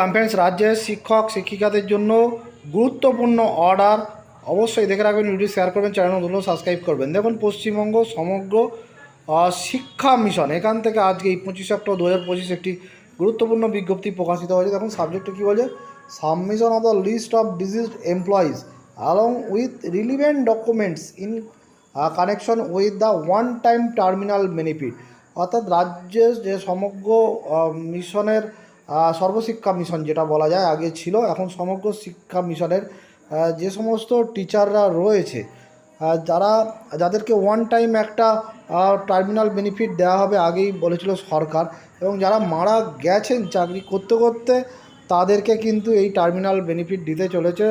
Conference রাজ্যের শিক্ষক, শিক্ষিকাদের জন্য গুরুত্বপূর্ণ অর্ডার অবশ্যই দেখে রাখবেন ভিডিও শেয়ার করবেন চ্যানেল নতুন সাবস্ক্রাইব করবেন। দেখুন, পশ্চিমবঙ্গ সমগ্র শিক্ষা মিশন এখান থেকে আজকে এই পঁচিশে অক্টোবর দু হাজার পঁচিশ একটি গুরুত্বপূর্ণ বিজ্ঞপ্তি প্রকাশিত হয়েছে। দেখুন সাবজেক্টটা কী বলছে? Submission of the list of deceased employees along with relevant documents in connection with the one time terminal benefit অর্থাৎ রাজ্যের যে সমগ্র মিশনের সর্বশিক্ষা মিশন যেটা বলা যায়, আগে ছিল। এখন সমগ্র শিক্ষা মিশনের যে সমস্ত টিচাররা রয়েছে যারা, যাদেরকে ওয়ান টাইম একটা টার্মিনাল বেনিফিট দেওয়া হবে, আগেই বলেছিল সরকার, এবং যারা মারা গেছেন চাকরি করতে করতে, তাদেরকে কিন্তু এই টার্মিনাল বেনিফিট দিতে চলেছে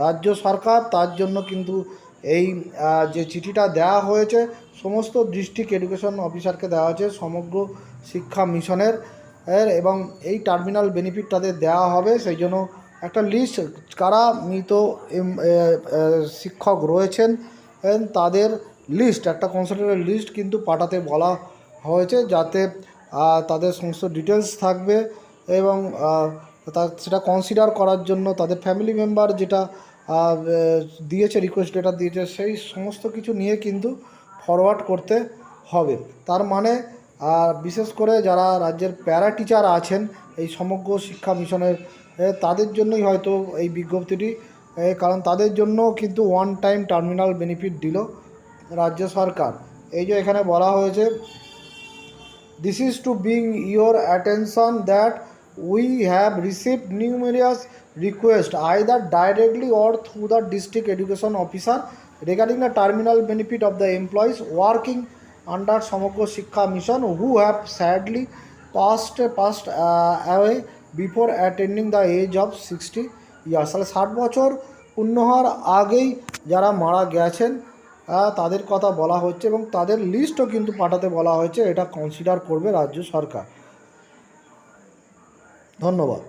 রাজ্য সরকার। তার জন্য কিন্তু এই যে চিঠিটা দেওয়া হয়েছে, সমস্ত ডিস্ট্রিক্ট এডুকেশন অফিসারকে দেওয়া হয়েছে সমগ্র শিক্ষা মিশনের। এর এবং এই টার্মিনাল বেনিফিট তাদের দেওয়া হবে, সেই জন্য একটা লিস্ট কারা মৃত শিক্ষক রয়েছেন তাদের লিস্ট একটা কনসালটেন্টের লিস্ট কিন্তু পাঠাতে বলা হয়েছে যাতে তাদের সমস্ত ডিটেলস থাকবে এবং সেটা কনসিডার করার জন্য তাদের ফ্যামিলি মেম্বার যেটা দিয়েছে রিকোয়েস্ট লেটার দিয়েছে, সেই সমস্ত কিছু নিয়ে কিন্তু ফরওয়ার্ড করতে হবে। তার মানে আর বিশেষ করে যারা রাজ্যের প্যারা টিচার আছেন, এই সমগ্র শিক্ষা মিশনের তাদের জন্যই হয়তো এই বিজ্ঞপ্তিটি কারণ তাদের জন্য কিন্তু ওয়ান টাইম টার্মিনাল বেনিফিট দিল রাজ্য সরকার। এই যে এখানে বলা হয়েছে this is to bring your attention that we have receive numerous request either directly or through the district education officer regarding the terminal benefit of the employees working under Samagra Shiksha mission who have sadly passed passed away before attending the age of sixty years তাহলে ষাট বছর পূর্ণ হওয়ার আগেই যারা মারা গেছেন তাদের কথা বলা হচ্ছে এবং তাদের লিস্টও কিন্তু পাঠাতে বলা হয়েছে। এটা কনসিডার করবে রাজ্য সরকার। ধন্যবাদ।